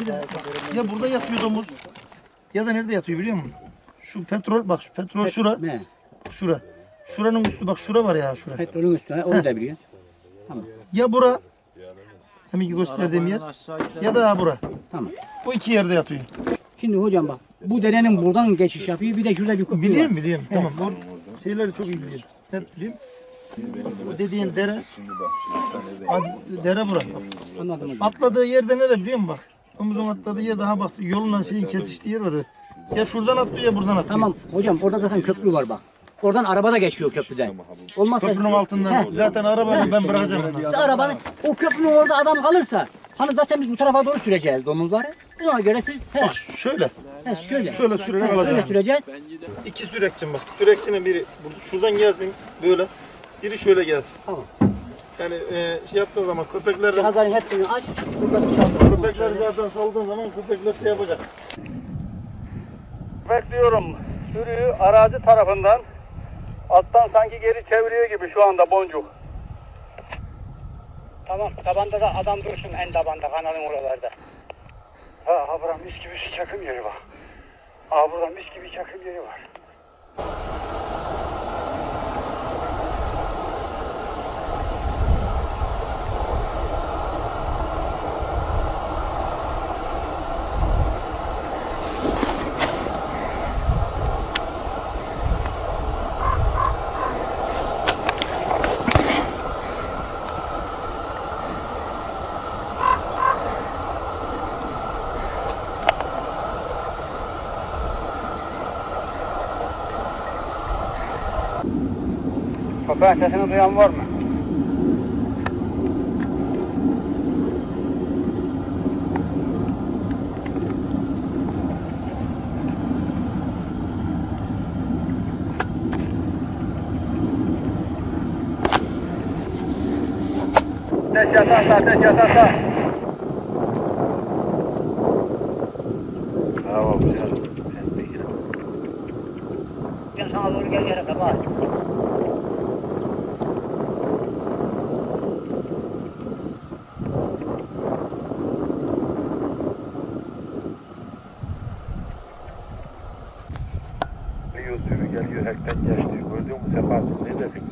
Bir de bak, ya burada yatıyor domuz ya da nerede yatıyor biliyor musun? Şu petrol bak şu petrol şura Ne? şura. Şuranın üstü bak şura var ya şura. Petrolün üstüne onu da biliyor. Tamam. Ya bura hemen gösterdiğim yer ya da bura. Tamam. Bu iki yerde yatıyor. Şimdi hocam bak bu derenin buradan geçiş yapıyor. Bir de şurada bir köprü Biliyorum var. biliyorum. Tamam. Bu şeyleri çok iyi biliyorum. Net biliyorum. Bu dediğin dere Ad- dere bura. Anladım hocam. Atladığı yerde nere biliyor musun bak? Omuzun atladığı yer daha bak yolunla şeyin kesiştiği yer var. Ya şuradan atlıyor ya buradan atlıyor. Tamam hocam orada zaten köprü var bak. Oradan araba da geçiyor köprüden. Olmazsa Köprünün altından zaten arabayla ben bırakacağım Siz ondan. arabanın o köprünün orada adam kalırsa hani zaten biz bu tarafa doğru süreceğiz domuzları. Ona göre siz he, Bak şöyle. he, şöyle. Şöyle sürerek He, alacağım. Öyle süreceğiz. İki sürekçim bak. Sürekçinin biri şuradan gelsin böyle. Biri şöyle gelsin. Tamam. Yani e, şey yaptığın zaman köpeklerden Cihazların hepsini aç. Burada dışarıda. köpekler zaten saldığın zaman köpekler şey yapacak. Bekliyorum. Sürüyü arazi tarafından alttan sanki geri çeviriyor gibi şu anda boncuk. Tamam. Tabanda da adam dursun en tabanda kanalın oralarda. Ha, ha buradan mis gibi bir çakım yeri var. Ha buradan mis gibi çakım yeri var. Köpeğin sesini duyan var mı? Ateş yatarsa ateş yatarsa. Bravo. Gel sana doğru gel yere kapat. Geliyor sürü geliyor hekten geçti. Gördün mü Sefa? Ne dedin?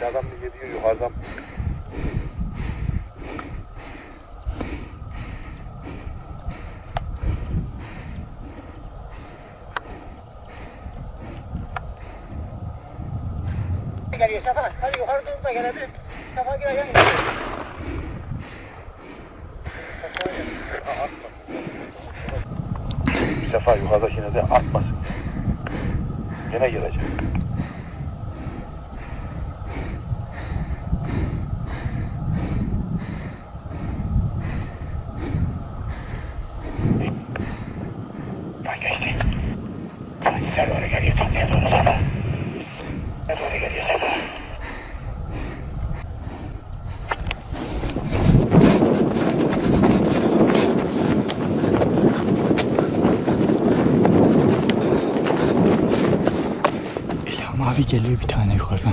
Ya bir adam bir geliyor yukarıdan. Geliyor Sefa. Hadi yukarı doğru da gelebilir. Sefa gireceğim. Bir sefa yukarıdakine de atmasın. Gene gelecek. Bak geçti. Bak sen doğru geliyor. Sen doğru sana. Ne doğru geliyor Sefa. İlham abi geliyor bir tane yukarıdan.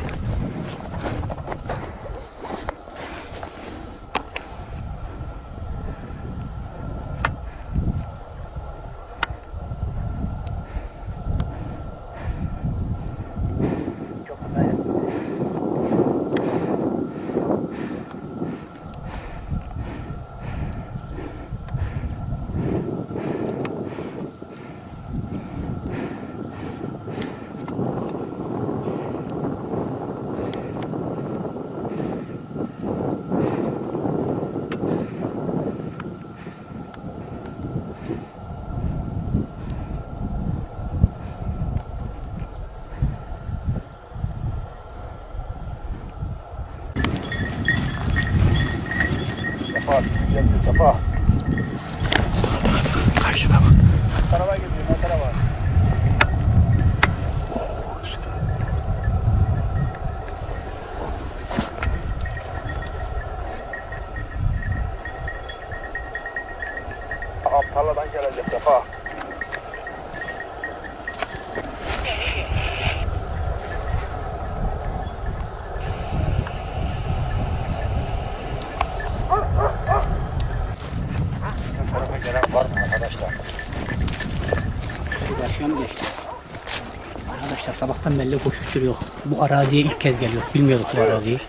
Sabahtan belli koşuşturuyor. Bu araziye ilk kez geliyor. Bilmiyorduk bu araziyi.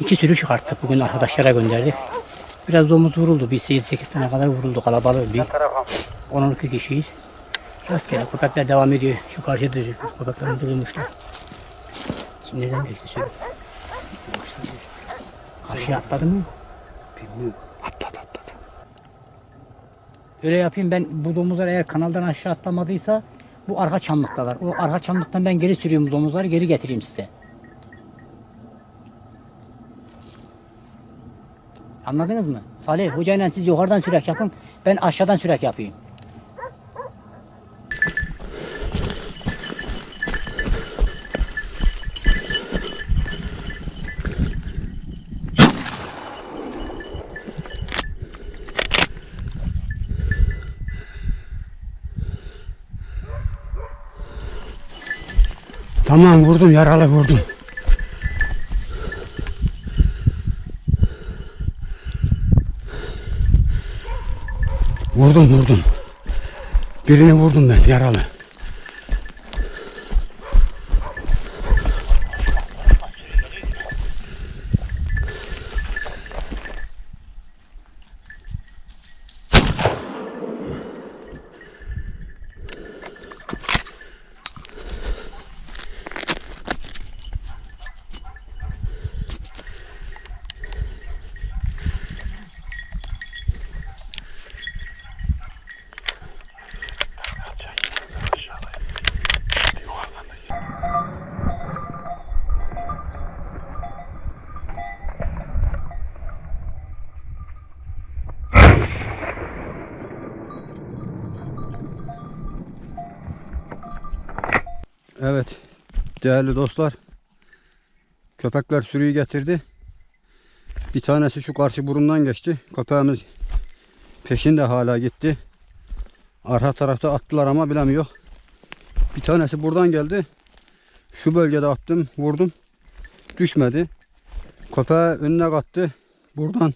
İki sürü çıkarttık. Bugün arkadaşlara gönderdik. Biraz domuz vuruldu. Bir 8-8 tane kadar vuruldu. Kalabalık bir. Tarafa. 10-12 kişiyiz. Rastgele köpekler devam ediyor. Şu karşıda köpekler. Şimdi nereden geçti sürü? Karşıya atladı mı? Bilmiyorum. Atladı atladı. Öyle yapayım ben bu domuzlar eğer kanaldan aşağı atlamadıysa bu arka çamlıktalar. O arka çamlıktan ben geri sürüyorum domuzları geri getireyim size. Anladınız mı? Salih hocayla siz yukarıdan sürek yapın. Ben aşağıdan sürek yapayım. Tamam vurdum yaralı vurdum. Vurdum vurdum. Birini vurdum ben yaralı. Evet değerli dostlar. Köpekler sürüyü getirdi. Bir tanesi şu karşı burundan geçti. Köpeğimiz peşinde hala gitti. Arka tarafta attılar ama bilemiyor. Bir tanesi buradan geldi. Şu bölgede attım, vurdum. Düşmedi. Köpeği önüne kattı. Buradan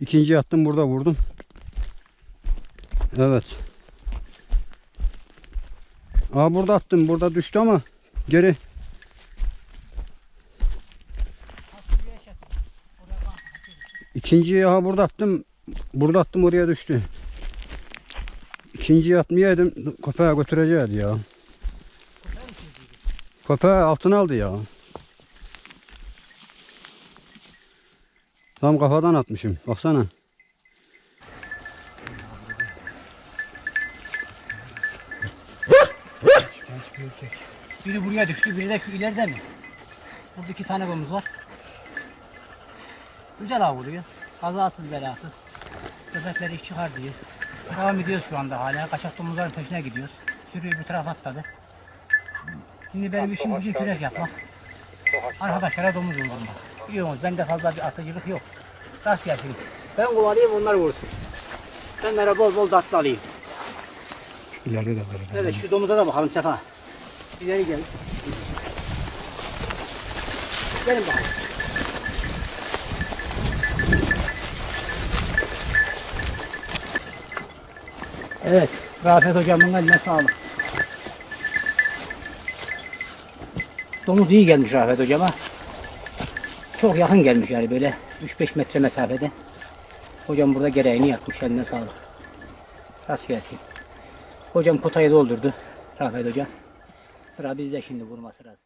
ikinci attım, burada vurdum. Evet. Aa burada attım. Burada düştü ama geri. İkinciyi ha burada attım. Burada attım oraya düştü. İkinciyi atmayaydım köpeğe götürecekti ya. Köpeği altına aldı ya. Tam kafadan atmışım. Baksana. Biri buraya düştü, biri de şu ileride mi? Burada iki tane domuz var. Güzel av vuruyor. Kazasız belasız. Köpekleri iş çıkar diyor. Devam ediyoruz şu anda hala. Kaçak domuzların peşine gidiyoruz. Sürüyü bu tarafa atladı. Şimdi benim işim gücüm süreç yapmak. Arkadaşlara domuz vurdurmak. Biliyorsunuz bende fazla bir atıcılık yok. Rast gelsin. Ben kovalayayım onlar vursun. Benlere bol bol tatlı alayım. İleride de var. Evet şu domuza da bakalım Sefa. İleri gel. Gelin bakalım. Evet, Rafet hocamın eline sağlık. Domuz iyi gelmiş Rafet hocama. Çok yakın gelmiş yani böyle 3-5 metre mesafede. Hocam burada gereğini yapmış eline sağlık. Rast gelsin. Hocam kotayı doldurdu. Rafet hocam. Sıra bizde şimdi vurma sırası.